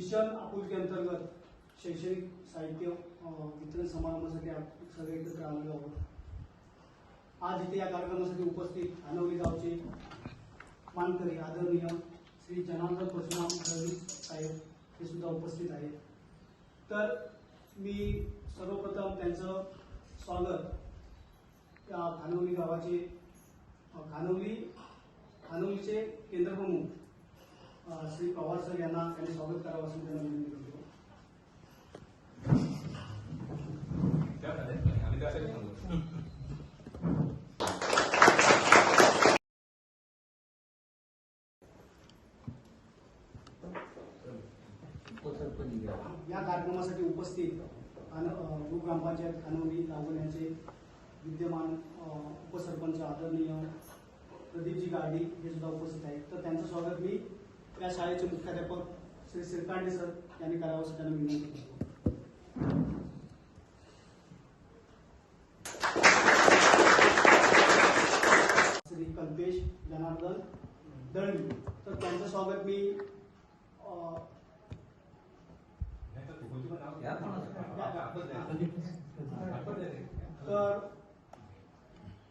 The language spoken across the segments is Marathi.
मिशन आपुलकी अंतर्गत शैक्षणिक साहित्य वितरण समारंभासाठी सगळे एकत्र आलेलो आहोत. आज इथे या कार्यक्रमासाठी उपस्थित आनवली गावचे मानकरी आदरणीय श्री जनार्दन परशुराम दळवी साहेब हे सुद्धा उपस्थित आहेत. तर मी सर्वप्रथम त्यांचं स्वागत या खानवली गावाचे खानवली खानवलीचे केंद्रप्रमुख श्री पवार सर यांना त्यांनी स्वागत करावं असं त्यांना विनंती करतो. या कार्यक्रमासाठी उपस्थित खान अं, गृह ग्रामपंचायत लागून यांचे विद्यमान उपसरपंच आदरणीय प्रदीपजी गाडी हे सुद्धा उपस्थित आहेत. तर त्यांचं स्वागत मी त्या शाळेचे मुख्याध्यापक श्री श्रीकांडे सर यांनी करावं असं त्यांना विनंती करतो. श्री कल्पेश जनार्दन दळवी. तर त्यांचं स्वागत मी अं, तर तर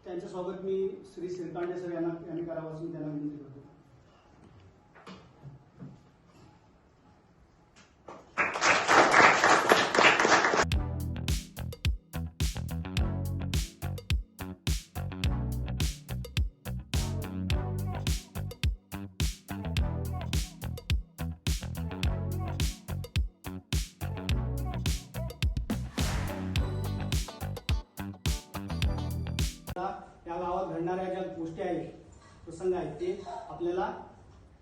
त्यांचं स्वागत मी श्री श्रीकांडे सर यांना यांनी करावं असून त्यांना विनंती करतो. या गावात घडणाऱ्या ज्या गोष्टी आहेत प्रसंग आहेत ते आपल्याला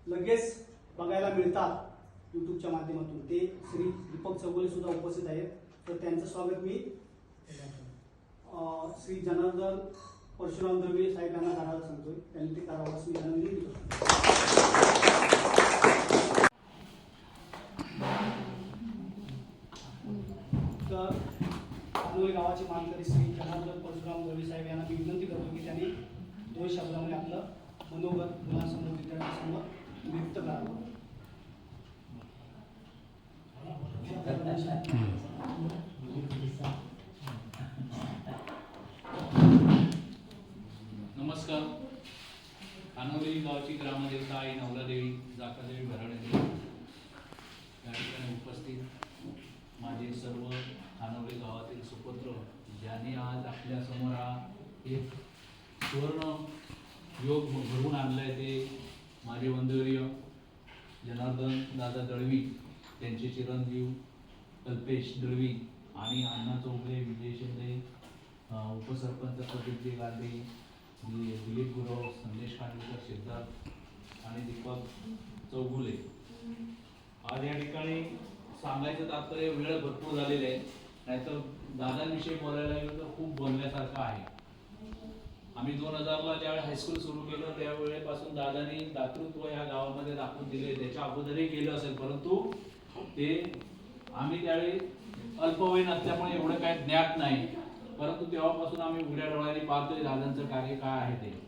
लगेच बघायला मिळतात युट्यूबच्या माध्यमातून. ते श्री दीपक चौगुले सुद्धा उपस्थित आहेत. तर त्यांचं स्वागत मी श्री जनार्दन परशुराम दळवे साहेबांना करायला सांगतोय. त्यांनी ते करावं असं मी त्यांना विनंती करतो तर कानोली गावाचे मानकरी श्री जनार्दन परशुराम दळवे साहेब यांना मी विनंती करतो की त्यांनी दोन शब्दामध्ये आपलं मनोगत मुलांसमोर विद्यार्थ्यांसमोर व्यक्त करावं नमस्कार. खानवली गावची ग्रामदेवता आई नवलादेवी जाकादेवी भराडेदेवी. या ठिकाणी उपस्थित माझे सर्व खानवली गावातील सुपुत्र ज्यांनी आज आपल्यासमोर हा एक सुवर्ण योग घडवून आणलाय ते माझे वंदवर्य जनार्दन दादा दळवी त्यांचे चिरंजीव कल्पेश दळवी आणि अण्णा चौगले विजय शिंदे उपसरपंच प्रदीपजी गांधी दिलीप गुरव संदेश खांडेकर सिद्धार्थ आणि दीपक चौगुले. आज या ठिकाणी सांगायचं तात्पर्य वेळ भरपूर झालेली आहे. नाहीतर दादांविषयी बोलायला गेलं तर खूप बोलण्यासारखं आहे. आम्ही दोन हजारला ज्यावेळी हायस्कूल सुरू केलं त्यावेळेपासून दादानी दातृत्व या गावामध्ये दाखवून दिले. त्याच्या अगोदरही केलं असेल परंतु ते आम्ही त्यावेळी अल्पवयीन असल्यामुळे एवढं काय ज्ञात नाही. परंतु तेव्हापासून आम्ही उघड्या डोळ्यांनी पाहतोय दादांचं कार्य काय आहे ते.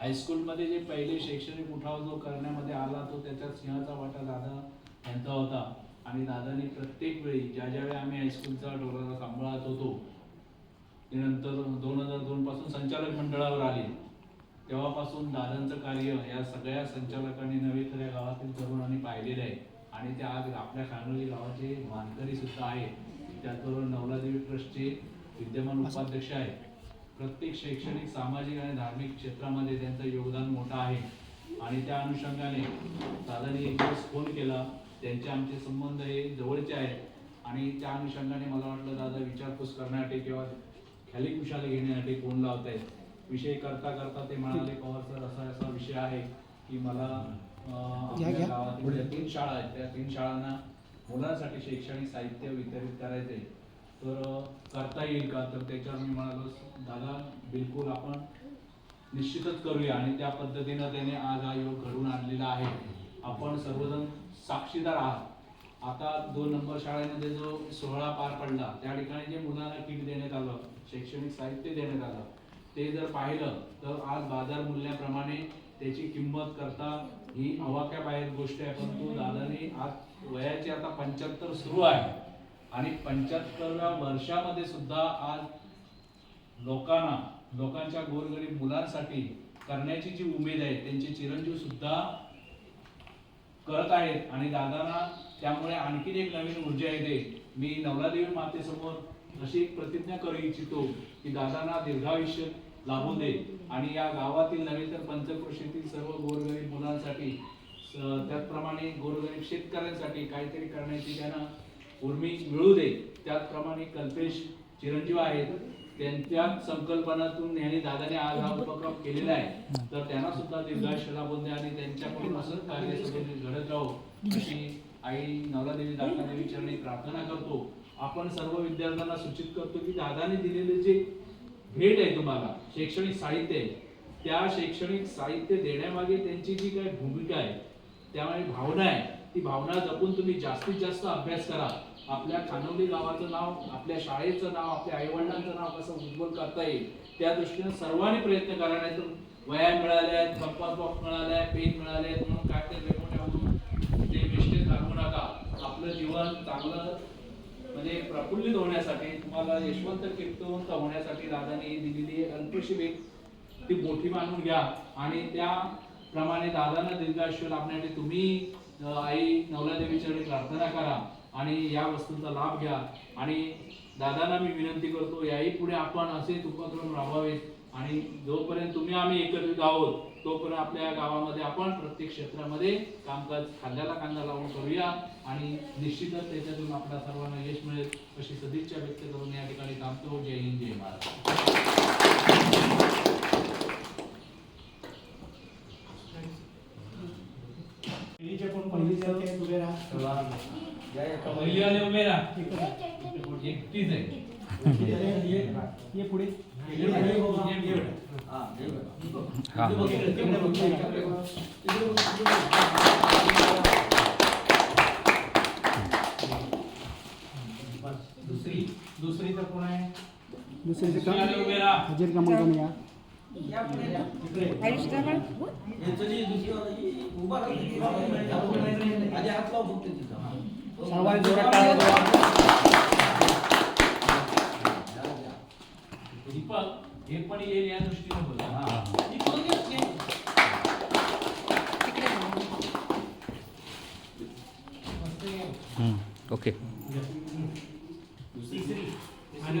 हायस्कूलमध्ये जे पहिले शैक्षणिक उठाव जो करण्यामध्ये आला तो त्याच्यात सिंहाचा वाटा दादा यांचा होता. आणि दादाने प्रत्येक वेळी ज्या ज्यावेळी आम्ही हायस्कूलचा डोळा सांभाळत होतो त्यानंतर नंतर दोन हजार दोन पासून संचालक मंडळावर आले. तेव्हापासून दादांचं कार्य या सगळ्या संचालकांनी नवे तर या गावातील तरुणांनी पाहिलेलं आहे. आणि ते आज आपल्या खानोली गावाचे मानकरी सुद्धा आहेत. त्याचबरोबर नवलादेवी ट्रस्टचे विद्यमान उपाध्यक्ष आहेत. प्रत्येक शैक्षणिक सामाजिक आणि धार्मिक क्षेत्रामध्ये त्यांचं योगदान मोठं आहे. आणि त्या अनुषंगाने दादानी एक दिवस फोन केला. त्यांचे आमचे संबंध हे जवळचे आहेत. आणि त्या अनुषंगाने मला वाटलं दादा विचारपूस करण्यासाठी किंवा खाली कुशाला घेण्यासाठी फोन लावतायत. विषय करता करता ते म्हणाले पवार सर असा असा विषय आहे की मला. गावातील तीन शाळा आहेत त्या तीन शाळांना मुलांसाठी शैक्षणिक साहित्य वितरित करायचे तर करता येईल का? तर त्याच्यावर मी म्हणालो दादा बिलकुल आपण निश्चितच करूया. आणि त्या पद्धतीनं त्याने आज हा योग घडवून आणलेला आहे. आपण सर्वजण साक्षीदार आहात. आता दोन नंबर शाळेमध्ये जो सोहळा पार पडला त्या ठिकाणी जे मुलांना किट देण्यात आलं शैक्षणिक साहित्य देण्यात आलं ते जर पाहिलं तर आज बाजार मूल्याप्रमाणे त्याची किंमत करता ही अवाक्या बाहेर गोष्ट आहे. परंतु दादाने आज वयाची आता पंच्याहत्तर सुरू आहे. आणि पंच्याहत्तरव्या वर्षामध्ये सुद्धा आज लोकांना लोकांच्या गोरगरीब मुलांसाठी करण्याची जी उमेद आहे त्यांचे चिरंजीव सुद्धा करत आहेत. आणि दादांना त्यामुळे आणखीन एक नवीन ऊर्जा येते. मी नवलादेवी मातेसमोर अशी एक प्रतिज्ञा करू इच्छितो की दादांना दीर्घायुष्य लाभू दे. आणि या गावातील नव्हे तर पंचकृषीतील सर्व गोरगरीब मुलांसाठी त्याचप्रमाणे गोरगरीब शेतकऱ्यांसाठी काहीतरी करण्याची त्यांना उर्मी मिळू दे. त्याचप्रमाणे कल्पेश चिरंजीव आहेत. त्यांच्या संकल्पनातून यांनी दादाने आज हा उपक्रम केलेला आहे. तर त्यांना सुद्धा दीर्घायुष्य लाभून द्या आणि त्यांच्याकडून असंच कार्य घडत राहू. अशी आई नवरादेवी दातादेवी चरणी प्रार्थना करतो. आपण सर्व विद्यार्थ्यांना सूचित करतो की दादाने दिलेले जे भेट आहे तुम्हाला शैक्षणिक साहित्य आहे त्या शैक्षणिक साहित्य देण्यामागे त्यांची जी काही भूमिका आहे त्यामुळे भावना आहे ती भावना जपून तुम्ही जास्तीत जास्त अभ्यास करा. आपल्या खानवली गावाचं नाव आपल्या शाळेचं नाव आपल्या आईवडिलांचं नाव कसं उज्ज्वल करता येईल त्या दृष्टीने सर्वांनी प्रयत्न करायला नाही तर वया मिळाल्या आहेत कंपास बॉक्स मिळाले आहे पेन मिळाले आहेत म्हणून काय ते वेगवेगळ्या ते वेस्टेज घालवू नका. आपलं जीवन चांगलं म्हणजे प्रफुल्लित होण्यासाठी तुम्हाला यशवंत कीर्तवंत होण्यासाठी दादाने दिलेली एक अल्पशी भेट ती मोठी मानून घ्या. आणि त्याप्रमाणे दादांना दीर्घायुष्य लाभण्यासाठी तुम्ही आई नवला देवीच्याकडे प्रार्थना करा. आणि या वस्तूंचा लाभ घ्या. आणि दादांना मी विनंती करतो याही पुढे आपण असे उपक्रम राबवावेत आणि जोपर्यंत तुम्ही आम्ही एकत्रित आहोत तोपर्यंत आपल्या गावामध्ये आपण प्रत्येक क्षेत्रामध्ये कामकाज खांद्याला कांदा लावून करूया. आणि निश्चितच त्याच्यातून आपल्या सर्वांना यश मिळेल अशी सदिच्छा व्यक्त करून या ठिकाणी थांबतो. जय हिंद जय महाराष्ट्र पहिलीचे पण पहिलीचे ते उभे राहा पहिली आले उभे राहा एकटीच आहे. ये पुढे. दुसरी. दुसरी तर कोण आहे? दुसरीचे दुसरी आले उभे राहा हजेर क्रमांक या. सर्वांनी जोरात टाळ्या. दीपक हे पण येईल या दृष्टीने बोला ओके. आणि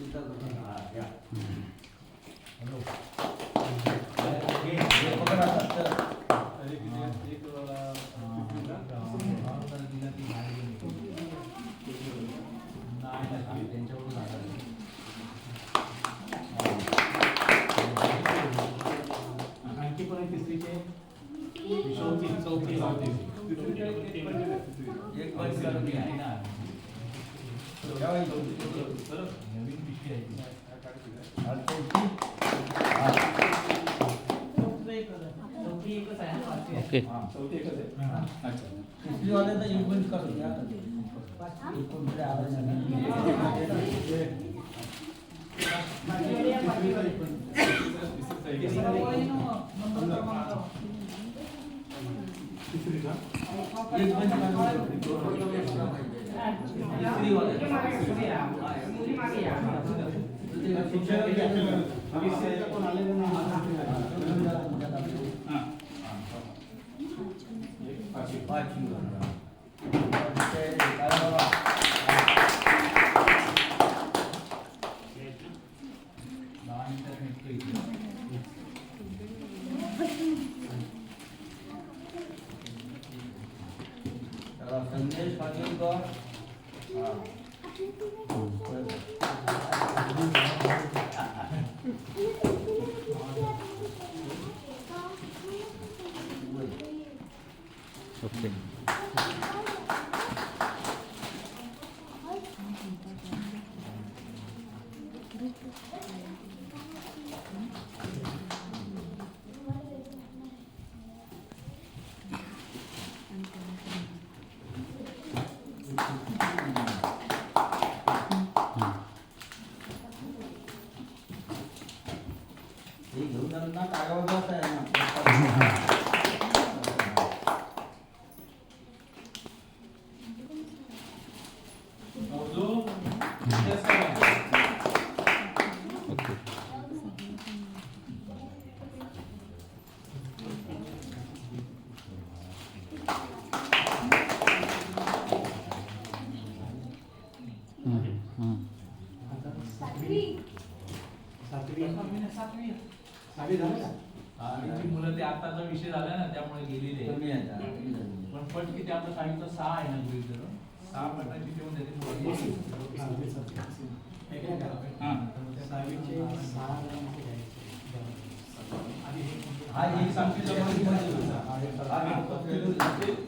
你这个干啥呀？嗯，我走。ओके. चौथी आहे तिसरीचा ओके घेऊन जाणार टाकावर जात आहे ना ओके सातवी. सातवी. झाली का? आधीची मुलं ते आताचा विषय झाला ना त्यामुळे गेलेले. कमी आहे आता, कमी झाली. पण पट किती आपलं सांगितलं सहा आहे ना गृहित धरून सहा पटाची ठेवून देते हां सहावीचे सहा जणांचे घ्यायचे. हा एक सांगते होता. हा, हा, फक्त-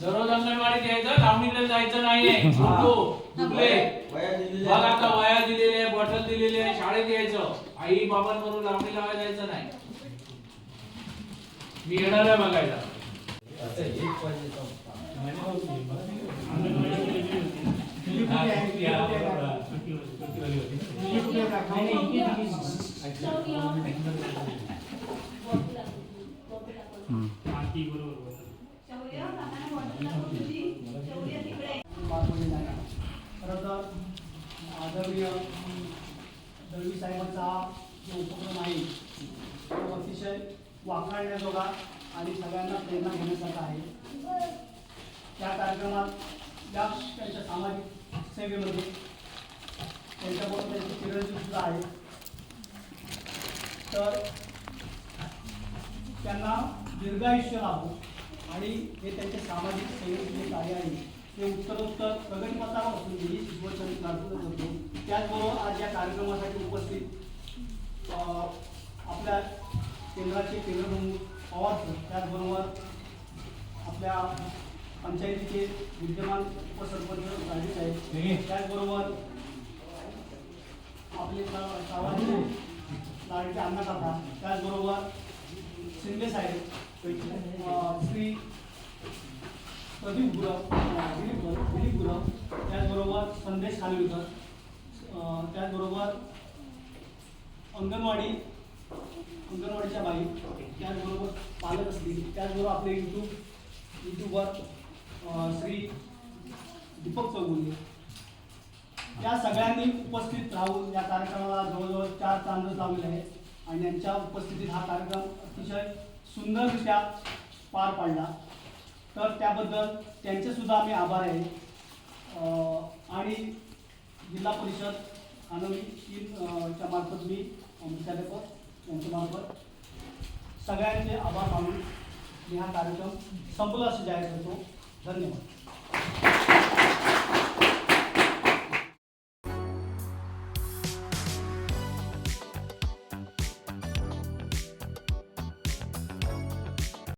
दररोज अंगणवाडीत यायचं लावणीकडे जायचं नाहीये. तू बघ आता वया दिलेली आहे बॉटल दिलेली आहे शाळेत यायचं. आई बाबांबरोबर लावणी लावायला जायचं नाही. मी येणार आहे बघायला. आदरणीय दळवी साहेबांचा जो उपक्रम आहे तो अतिशय वाखाणण्याजोगा आणि सगळ्यांना प्रेरणा घेण्यासारखा आहे. त्या कार्यक्रमात या त्यांच्या सामाजिक सेवेमध्ये त्यांच्याबरोबर त्यांचे चिरंजीवसुद्धा आहे तर त्यांना दीर्घायुष्य लाभो आणि हे त्यांचे सामाजिक सेवेचे कार्य आहे ते उत्तरोत्तर प्रगतीपथावर असून ही शिकवण प्रार्थना करतो त्याचबरोबर आज या कार्यक्रमासाठी उपस्थित आपल्या केंद्राचे केंद्रप्रमुख पवार सर त्याचबरोबर आपल्या पंचायतीचे विद्यमान उपसरपंच राजे साहेब त्याचबरोबर आपले लाडके अण्णा काका त्याचबरोबर शिंदे साहेब. श्री प्रदीप गुरव दिलीप दिलीप गुरव. त्याचबरोबर संदेश खानविलकर त्याचबरोबर अंगणवाडी अंगणवाडीच्या बाई. त्याचबरोबर पालक असतील. त्याचबरोबर आपले यूट्यूब यूट्यूबर अ, श्री दीपक चौगुले. या सगळ्यांनी उपस्थित राहून या कार्यक्रमाला जवळजवळ चार चांद लावले आहेत. आणि यांच्या उपस्थितीत हा कार्यक्रम अतिशय सुंदररित्या पार पाडला. तर त्याबद्दल त्यांचे सुद्धा आम्ही आभार आहे. आणि जिल्हा परिषद आनंदी टीमच्या मार्फत मी मुख्याध्यापक यांच्या मार्फत सगळ्यांचे आभार मानून मी हा कार्यक्रम संपला असे जाहीर करतो. धन्यवाद.